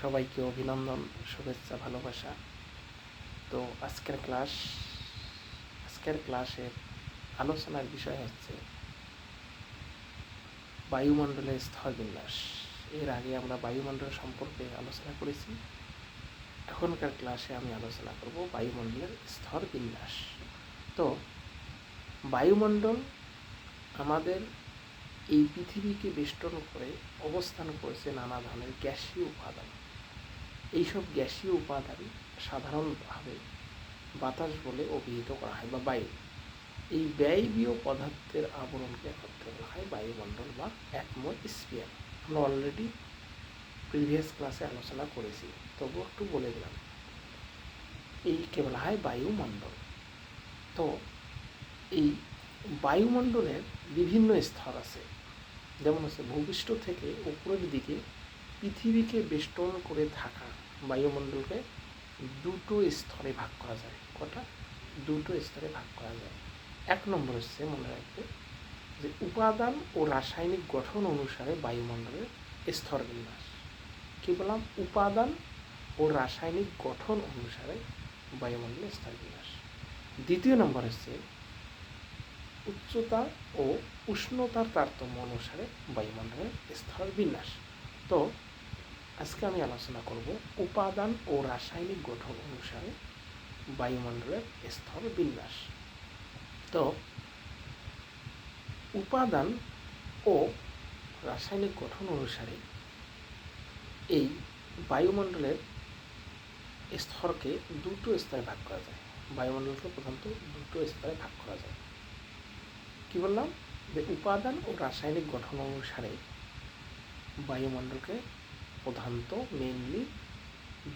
সবাইকে অভিনন্দন, শুভেচ্ছা, ভালোবাসা। তো আজকের ক্লাস, আজকের ক্লাসের আলোচনার বিষয় হচ্ছে বায়ুমণ্ডলের স্থলবিন্যাস। এর আগে আমরা বায়ুমণ্ডল সম্পর্কে আলোচনা করেছি। এখনকার ক্লাসে আমি আলোচনা করব বায়ুমণ্ডলের স্তর বিন্যাস তো বায়ুমণ্ডল আমাদের এই পৃথিবীকে বেষ্টন করে অবস্থান করেছে নানা ধরনের গ্যাসীয় উপাদান। এইসব গ্যাসীয় উপাদান সাধারণভাবে বাতাস বলে অভিহিত করা হয় বা বায়ু। এই ব্যয়বীয় পদার্থের আবরণকে একত্রে বলা হয় বায়ুমণ্ডল বা অ্যাটমোস্ফিয়ার। আমরা অলরেডি প্রিভিয়াস ক্লাসে আলোচনা করেছি, তবু একটু বলে দিলাম। এইকে বলা হয় বায়ুমণ্ডল। তো এই বায়ুমণ্ডলের বিভিন্ন স্তর আছে। যেমন হচ্ছে ভূপৃষ্ঠ থেকে উপরের দিকে পৃথিবীকে বেষ্টন করে থাকা বায়ুমণ্ডলকে দুটো স্তরে ভাগ করা যায়। কটা? দুটো স্তরে ভাগ করা যায়। এক নম্বর হচ্ছে, মনে রাখবে যে উপাদান ও রাসায়নিক গঠন অনুসারে বায়ুমণ্ডলের স্তর বিন্যাস। কি বললাম? উপাদান ও রাসায়নিক গঠন অনুসারে বায়ুমণ্ডলের স্তর বিন্যাস। দ্বিতীয় নম্বর হচ্ছে, উচ্চতা ও উষ্ণতার তারতম্য অনুসারে বায়ুমণ্ডলের স্তর বিন্যাস। তো আজকে আমি আলোচনা করব উপাদান ও রাসায়নিক গঠন অনুসারে বায়ুমণ্ডলের স্তর বিন্যাস। তো, উপাদান ও রাসায়নিক গঠন অনুসারে এই বায়ুমণ্ডলের স্তরকে দুটো স্তরে ভাগ করা যায়। বায়ুমণ্ডলকে প্রধানত দুটো স্তরে ভাগ করা যায়। কি বললাম? যে উপাদান ও রাসায়নিক গঠন অনুসারে বায়ুমণ্ডলকে প্রধানত মেইনলি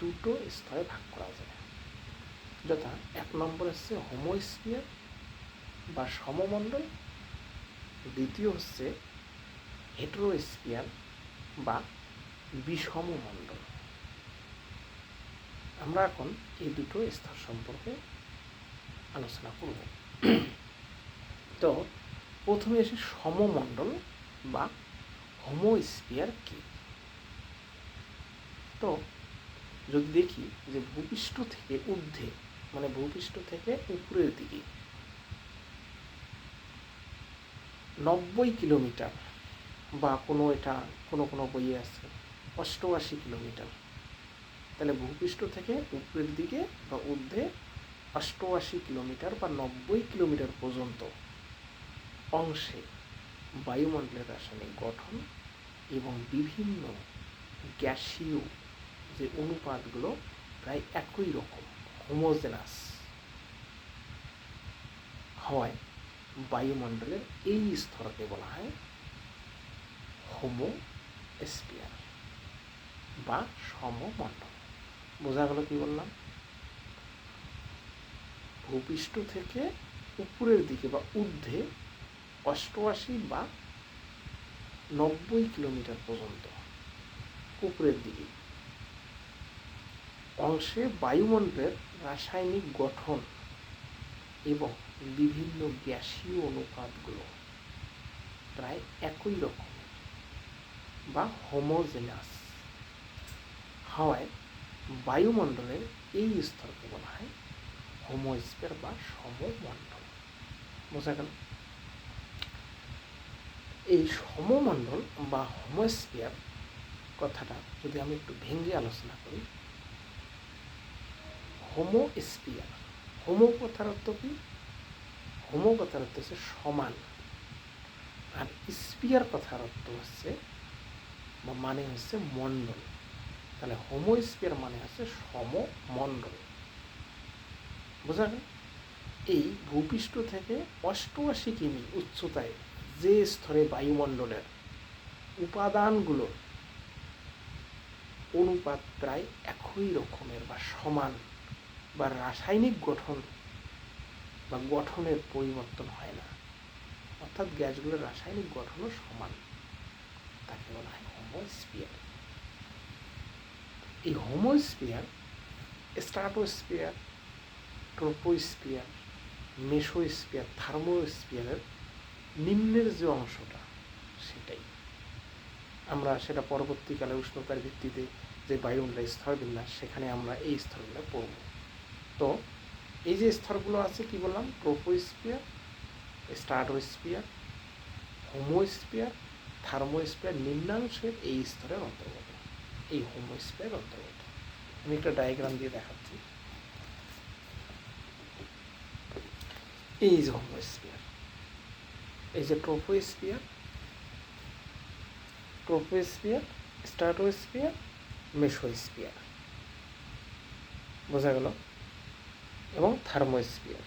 দুটো স্তরে ভাগ করা যায়। যথা এক নম্বর হচ্ছে হোমোস্ফিয়ার বা সমমণ্ডল, দ্বিতীয় হচ্ছে হেটেরোস্ফিয়ার বা বিষমমণ্ডল। আমরা এখন এই দুটো স্তর সম্পর্কে আলোচনা করব। তো প্রথমে এসে সমমণ্ডল বা হোমোস্ফিয়ার কি। তো যদি দেখি যে ভূপৃষ্ঠ থেকে ঊর্ধ্বে মানে ভূপৃষ্ঠ থেকে উপরের দিকে নব্বই কিলোমিটার বা কোনো এটা কোনো কোনো বইয়ে আছে, অষ্টআশি কিলোমিটার, তাহলে ভূপৃষ্ঠ থেকে উপরের দিকে বা ঊর্ধ্বে অষ্টআশি কিলোমিটার বা নব্বই কিলোমিটার পর্যন্ত অংশে বায়ুমণ্ডলের রাসায়নিক গঠন এবং বিভিন্ন গ্যাসীয় যে অনুপাতগুলো প্রায় একই রকম হোমোজেনাস হওয়ায় বায়ুমণ্ডলের এই স্তরকে বলা হয় হোমো স্পিয়ার বা সমমণ্ডল। বোঝা গেল কি বললাম? ভূপৃষ্ঠ থেকে উপরের দিকে বা ঊর্ধ্বে অষ্টআশি বা নব্বই কিলোমিটার পর্যন্ত উপরের দিকে অংশে বায়ুমণ্ডলের রাসায়নিক গঠন এবং বিভিন্ন গ্যাসীয় অনুপাতগুলো প্রায় একই রকম বা হোমোজেনাস হওয়ায় বায়ুমণ্ডলের এই স্তরকে বলা হয় হোমোস্ফিয়ার বা সমমণ্ডল। বোঝা গেল? এই সমমণ্ডল বা হোমোস্ফিয়ার কথাটা যদি আমি একটু ভেঙে আলোচনা করি হোমোস্ফিয়ার হোমো কথার অর্থ কি হোমো কথার অর্থ হচ্ছে সমান। আর স্পিয়ার কথার অর্থ হচ্ছে বা মানে হচ্ছে মণ্ডল। তাহলে হোমোস্ফিয়ার মানে হচ্ছে সমমণ্ডল। বোঝা গেল এই ভূপৃষ্ঠ থেকে অষ্টআশি কিমি উচ্চতায় যে স্তরে বায়ুমণ্ডলের উপাদানগুলো অনুপাত প্রায় একই রকমের বা সমান। বা রাসায়নিক গঠন বা গঠনের পরিবর্তন হয় না। অর্থাৎ গ্যাসগুলোর রাসায়নিক গঠনও সমান। তাকে বলা হয় হোমোস্ফিয়ার এই হোমোস্ফিয়ার স্ট্রাটোস্ফিয়ার ট্রোপোস্ফিয়ার মেসোস্ফিয়ার থার্মোস্ফিয়ারের নিম্নের যে অংশটা, সেটাই। আমরা সেটা পরবর্তীকালে উষ্ণতার ভিত্তিতে যে বায়ুমণ্ডলের স্তর বিন্যাস সেখানে আমরা এই স্তরগুলো পড়ব। তো এই যে স্তরগুলো আছে, কি বললাম? ট্রোপোস্পিয়ার স্টার্টোস্পিয়ার হোমোস্পিয়ার থার্মোস্পিয়ার নিম্নাংশের এই স্তরের অন্তর্গত। এই হোমোস্পিয়ার অন্তর্গত। আমি একটা ডায়াগ্রাম দিয়ে দেখাচ্ছি। এই যে হোমোস্পিয়ার এই যে ট্রোপোস্পিয়ার ট্রোপোস্পিয়ার স্টার্টোস্পিয়ার মেসোস্পিয়ার বোঝা গেল? এবং থার্মোস্পিয়ার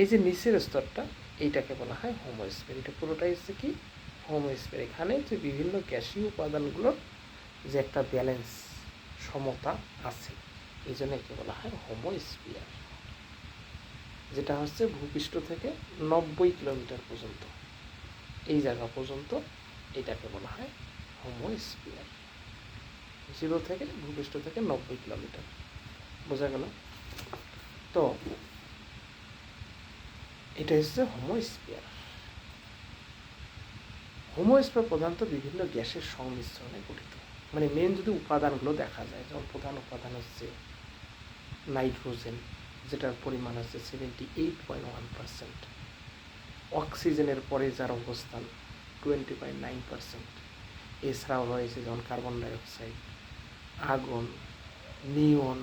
এই যে নিচের স্তরটা, এইটাকে বলা হয় হোমোস্পিয়ার এটা পুরোটাই হচ্ছে কি? হোমোস্পিয়ার এখানে যে বিভিন্ন গ্যাসীয় উপাদানগুলোর যে একটা ব্যালেন্স সমতা আছে, এই জন্য একে বলা হয় হোমোস্পিয়ার যেটা হচ্ছে ভূপৃষ্ঠ থেকে নব্বই কিলোমিটার পর্যন্ত। এই জায়গা পর্যন্ত এটাকে বলা হয় হোমোস্পিয়ার জিরো থেকে, ভূপৃষ্ঠ থেকে নব্বই কিলোমিটার। বোঝা গেল? তো এটা হচ্ছে হোমোস্পিয়ার হোমোস্পিয়ার প্রধানত বিভিন্ন গ্যাসের সংমিশ্রণে গঠিত। মানে মেন যদি উপাদানগুলো দেখা যায়, যেমন প্রধান উপাদান হচ্ছে নাইট্রোজেন, যেটার পরিমাণ আছে seventy eight point one percent অক্সিজেনের পরে যার অবস্থান টোয়েন্টি পয়েন্ট নাইন পার্সেন্ট এছাড়াও রয়েছে যেমন carbon dioxide argon neon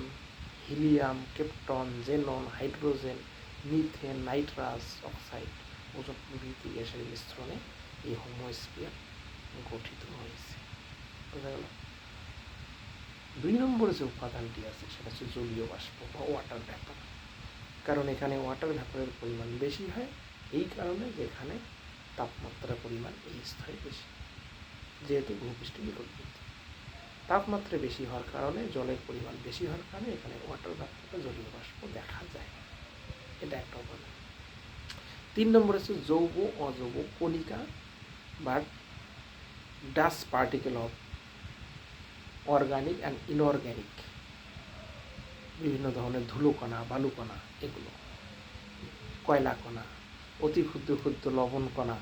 helium, krypton, xenon, hydrogen, methane, nitrous oxide ozone প্রভৃতি গ্যাসের মিশ্রণে এই হোমোস্পিয়ার গঠিত হয়েছে। বোঝা গেল? দুই নম্বরে যে উপাদানটি আছে, সেটা হচ্ছে জলীয় বাষ্প বা ওয়াটার ভ্যাপার কারণ এখানে ওয়াটার ভ্যাপারের পরিমাণ বেশি হয়, এই কারণে এখানে তাপমাত্রার পরিমাণ এই স্তরে বেশি। যেহেতু ভূপৃষ্ঠে নিকটবর্তী তাপমাত্রা বেশি হওয়ার কারণে, জলের পরিমাণ বেশি হওয়ার কারণে এখানে ওয়াটার ভ্যাপার বা জলীয় বাষ্প দেখা যায়। এটা একটা উপাদান তিন নম্বর হচ্ছে যৌব অযৌব কণিকা বা dust particle of organic and inorganic বিভিন্ন ধরনের ধুলোকণা, বালুকণা, এগুলো কয়লা কণা অতি ক্ষুদ্র ক্ষুদ্র লবণ কণা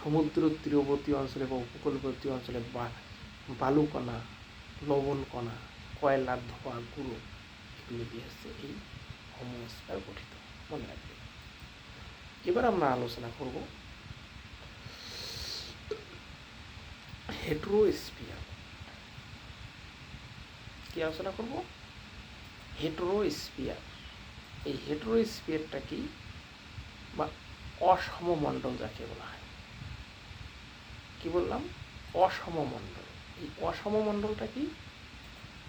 সমুদ্র তীরবর্তী অঞ্চলে বা উপকূলবর্তী অঞ্চলে বা বালুকণা লবণ কণা কয়লার ধোয়া, গুঁড়ো এগুলো দিয়ে হচ্ছে এই হোমোস্ফিয়ার গঠিত, মনে রাখবে এবার আমরা আলোচনা করব হেট্রোস্পিয়ার কি আলোচনা করব? হেট্রোস্পিয়ার এই হেট্রোস্পিয়ারটা কি বা অসমমণ্ডল যাকে বলা হয়? কি বললাম? অসমমণ্ডল। এই অসম অসমমণ্ডলটা কি?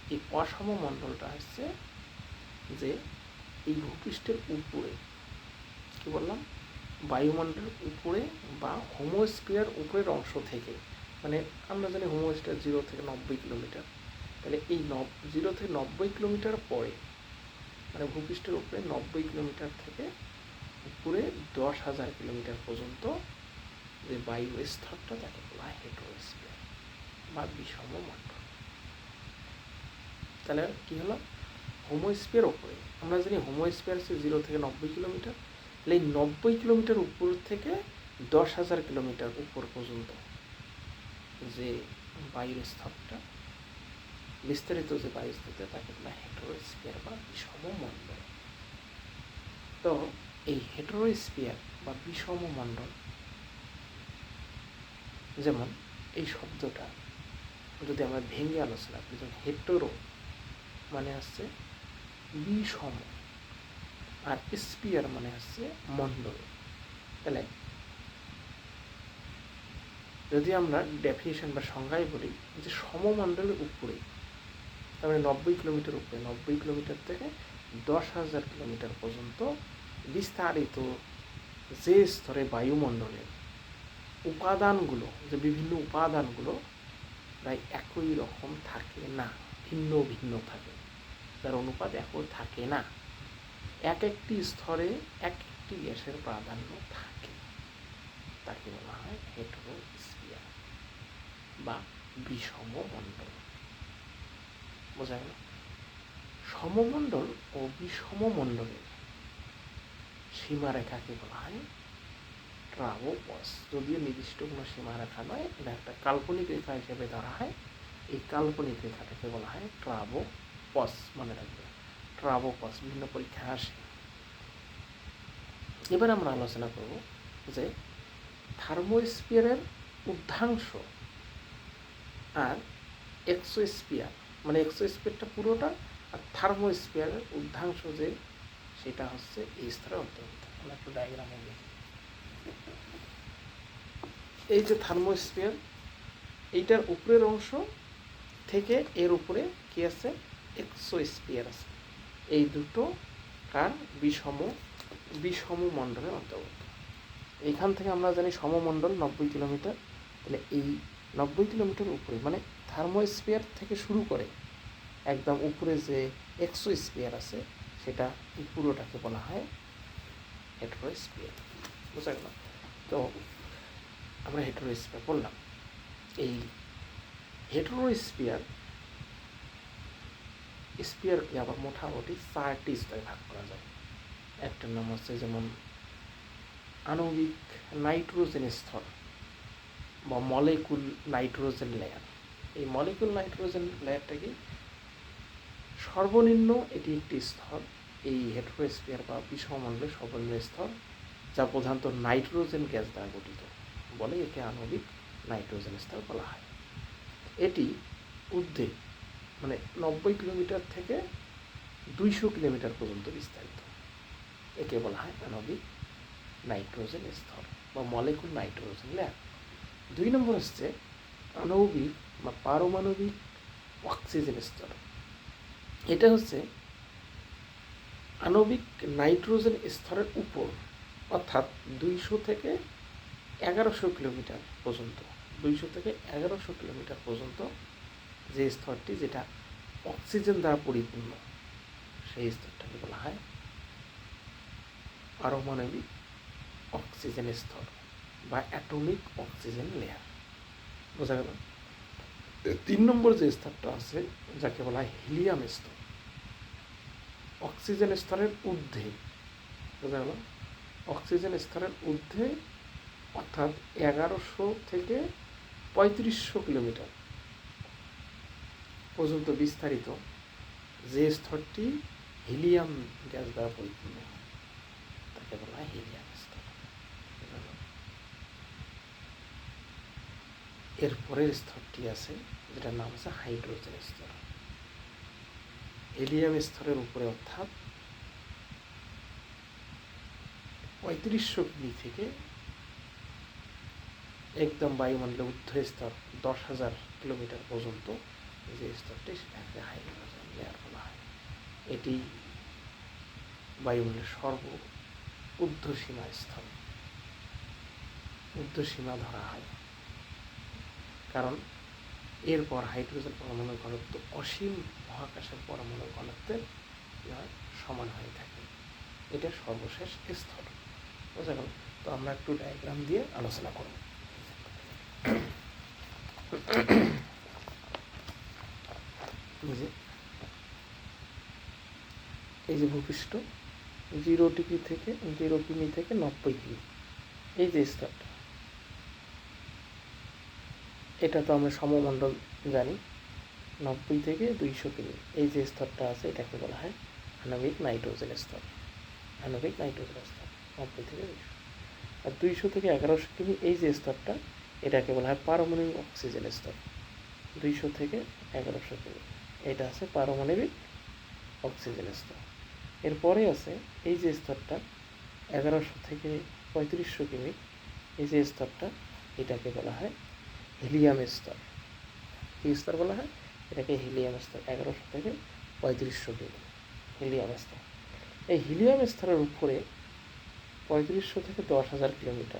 এই অসম অসমমণ্ডলটা হচ্ছে যে এই ভূপৃষ্ঠের উপরে, কি বললাম? বায়ুমণ্ডলের উপরে বা হোমোস্পিয়ার উপরের অংশ থেকে মানে আমরা জানি হোমোস্পিয়ার জিরো থেকে নব্বই কিলোমিটার। তাহলে এই নব, জিরো থেকে নব্বই কিলোমিটার পরে মানে ভূপৃষ্ঠের উপরে নব্বই কিলোমিটার থেকে উপরে দশ হাজার কিলোমিটার পর্যন্ত যে বায়ু স্তরটা, তাকে বলা হেট্রোস্পিয়ার বা বিষম মণ্ডল তাহলে কি হলো? হোমোস্পিয়ার ওপরে। আমরা জানি হোমোস্পিয়ার হচ্ছে জিরো থেকে নব্বই কিলোমিটার। তাহলে এই নব্বই কিলোমিটার উপর থেকে দশ হাজার কিলোমিটার উপর পর্যন্ত যে বায়ুর স্তরটা বিস্তারিত যে বায়ু স্তরটা তাকে বলা হেট্রোস্পিয়ার বা বিষম মণ্ডল তো এই হেট্রোস্পিয়ার বা বিষম মণ্ডল যেমন এই শব্দটা যদি আমরা ভেঙে আলোচনা করি, যেমন হেটেরো মানে হচ্ছে বিষম আর স্পিয়ার মানে হচ্ছে মণ্ডল তাহলে যদি আমরা ডেফিনেশন বা সংজ্ঞায় বলি যে সমমণ্ডলের উপরে, তার মানে নব্বই কিলোমিটার উপরে, নব্বই কিলোমিটার থেকে দশ হাজার কিলোমিটার পর্যন্ত বিস্তারিত যে স্তরে বায়ুমণ্ডলের উপাদানগুলো, যে বিভিন্ন উপাদানগুলো প্রায় একই রকম থাকে না, ভিন্ন ভিন্ন থাকে। তার অনুপাত একই থাকে না। এক একটি স্তরে এক একটি গ্যাসের প্রাধান্য থাকে। তাকে বলা হয় হেট্রোস্পিয়ার বা বিষম মণ্ডল বোঝা গেল? সমমণ্ডল ও বিষম মণ্ডলের সীমারেখাকে বলা হয় ট্রাভোপস যদিও নির্দিষ্ট কোনো সীমারেখা নয়, এটা একটা কাল্পনিক রেখা হিসেবে ধরা হয়। এই কাল্পনিক রেখাটাকে বলা হয় ট্রাবো পস মনে রাখবে। ট্রাবো পস বিভিন্ন পরীক্ষায় আসে। এবার আমরা আলোচনা করব যে থার্মোস্ফিয়ারের উদ্ধাংশ আর এক্সোস্ফিয়ার। মানে এক্সোস্ফিয়ারটা পুরোটা আর থার্মোস্ফিয়ারের উদ্ধাংশ যে, সেটা হচ্ছে এই স্তরের অন্তর্ভুক্ত। আমরা একটু ডায়াগ্রামে দেখি। এই যে থার্মোস্ফিয়ার, এইটার উপরের অংশ থেকে এর উপরে কি আছে? এক্সোস্ফিয়ার আছে। এই দুটো কার বিষম বিষম মণ্ডলের অন্তর্গত। এইখান থেকে আমরা জানি সমমণ্ডল নব্বই কিলোমিটার। তাহলে এই নব্বই কিলোমিটার উপরে মানে থার্মোস্ফিয়ার থেকে শুরু করে একদম উপরে যে এক্সোস্ফিয়ার আছে, সেটা পুরোটাকে বলা হয় হেটারোস্ফিয়ার। বুঝা গেল তো আমরা হেটারোস্ফিয়ার বললাম। এই হেটারোস্ফিয়ার স্পিয়ারকে আবার মোটামুটি চারটি স্তরে ভাগ করা যায়। একটার নাম হচ্ছে যেমন আণবিক নাইট্রোজেন স্তর বা মলেকুল নাইট্রোজেন লেয়ার এই মলেকুল নাইট্রোজেন লেয়ারটাকে সর্বনিম্ন এটি একটি স্তর। এই হেট্রোস্ফিয়ার বা বিশ্বমণ্ডলের সর্বনিম্ন স্তর যা প্রধানত নাইট্রোজেন গ্যাস দ্বারা গঠিত। বলে একে আণবিক নাইট্রোজেন স্তর বলা হয়। এটি ঊর্ধ্বে মানে নব্বই কিলোমিটার থেকে দুইশো কিলোমিটার পর্যন্ত বিস্তারিত। একে বলা হয় আণবিক নাইট্রোজেন স্তর বা মলেকুল নাইট্রোজেন ল্যাব। দুই নম্বর হচ্ছে আণবিক বা পারমাণবিক অক্সিজেন স্তর। এটা হচ্ছে আণবিক নাইট্রোজেন স্তরের উপর অর্থাৎ দুইশো থেকে এগারোশো কিলোমিটার পর্যন্ত, দুইশো থেকে এগারোশো কিলোমিটার পর্যন্ত যে স্তরটি যেটা অক্সিজেন দ্বারা পরিপূর্ণ, সেই স্তরটাকে বলা হয় পারমাণবিক অক্সিজেন স্তর বা অ্যাটমিক অক্সিজেন লেয়ার। বোঝা গেল? তিন নম্বর যে স্তরটা আছে, যাকে বলা হয় হিলিয়াম স্তর, অক্সিজেন স্তরের ঊর্ধ্বে। বোঝা গেল? অক্সিজেন স্তরের ঊর্ধ্বে, অর্থাৎ এগারোশো থেকে পঁয়ত্রিশশো কিলোমিটার পর্যন্ত বিস্তারিত যে স্তরটি হিলিয়াম গ্যাস দ্বারা পরিপূর্ণ তাকে বলা হয় হিলিয়াম স্তর। এর পরের স্তরটি আছে, যেটার নাম আছে হাইড্রোজেন স্তর। হিলিয়াম স্তরের উপরে অর্থাৎ পঁয়ত্রিশশো কিমি থেকে একদম বায়ুমণ্ডলে ঊর্ধ্ব স্তর দশ হাজার কিলোমিটার পর্যন্ত যে স্তরটি সেটাকে হাইড্রোজেন লেয়ার বলা হয়। এটি বায়ুমণ্ডলের সর্ব ঊর্ধ্বসীমা স্তর। ঊর্ধ্বসীমা ধরা হয়। কারণ এরপর হাইড্রোজেন পরমাণু ঘনত্ব অসীম মহাকাশের পরমাণু ঘনত্বের সমান হয়ে থাকে। এটা সর্বশেষ স্তর। বোঝা গেল তো আমরা একটু ডায়াগ্রাম দিয়ে আলোচনা করব। এই যে এই যে ভূপৃষ্ঠ জিরো ডিগ্রি থেকে জিরো কিমি থেকে নব্বই কিমি। এই যে স্তরটা এটা তো আমরা সমমণ্ডল জানি, নব্বই থেকে দুইশো কিমি। এই যে স্তরটা আছে, এটাকে বলা হয় আণবিক নাইট্রোজেন স্তর। আণবিক নাইট্রোজেন স্তর। নব্বই থেকে দুইশো আর দুইশো থেকে এগারোশো কিমি এই যে স্তরটা, এটাকে বলা হয় পারমাণবিক অক্সিজেন স্তর। দুইশো থেকে এগারোশো কিমি। এটা আছে পারমাণবিক অক্সিজেন স্তর। এরপরে আছে এই যে স্তরটা, এগারোশো থেকে পঁয়ত্রিশশো কিমি, এই যে স্তরটা, এটাকে বলা হয় হিলিয়াম স্তর। কী স্তর বলা হয়? এটাকে হিলিয়াম স্তর, এগারোশো থেকে পঁয়ত্রিশশো কিমি। হিলিয়াম স্তর। এই হিলিয়াম স্তরের উপরে পঁয়ত্রিশশো থেকে দশ হাজার কিলোমিটার।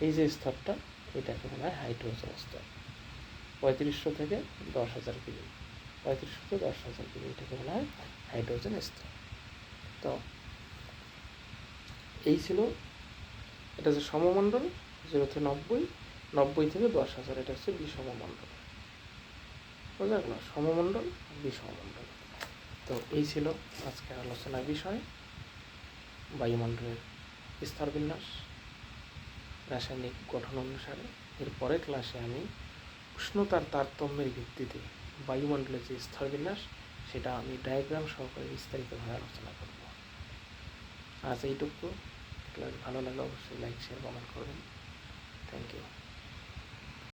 এই যে স্তরটা এটাকে বলা হয় হাইড্রোজেন স্তর। পঁয়ত্রিশশো থেকে দশ হাজার কিমি পঁয়ত্রিশশো থেকে দশ হাজার কিমি এটাকে বলা হয় হাইড্রোজেন স্তর। তো, এই ছিল, এটা হচ্ছে সমমণ্ডল, জিরো থেকে নব্বই নব্বই থেকে দশ হাজার, এটা হচ্ছে বিষমমণ্ডল। বোঝা গেল সমমণ্ডল, বিষমমণ্ডল। তো এই ছিল আজকের আলোচনার বিষয়। বায়ুমণ্ডলের স্তরবিন্যাস রাসায়নিক গঠন অনুসারে এর পরের ক্লাসে আমি উষ্ণতার তারতম্যের ভিত্তিতে বায়ুমণ্ডলের যে স্তর বিন্যাস সেটা আমি ডায়াগ্রাম সহকারে বিস্তারিতভাবে আলোচনা করব। আজ এইটুকু। ক্লাস ভালো লাগলে অবশ্যই লাইক শেয়ার কমেন্ট করবেন। Thank you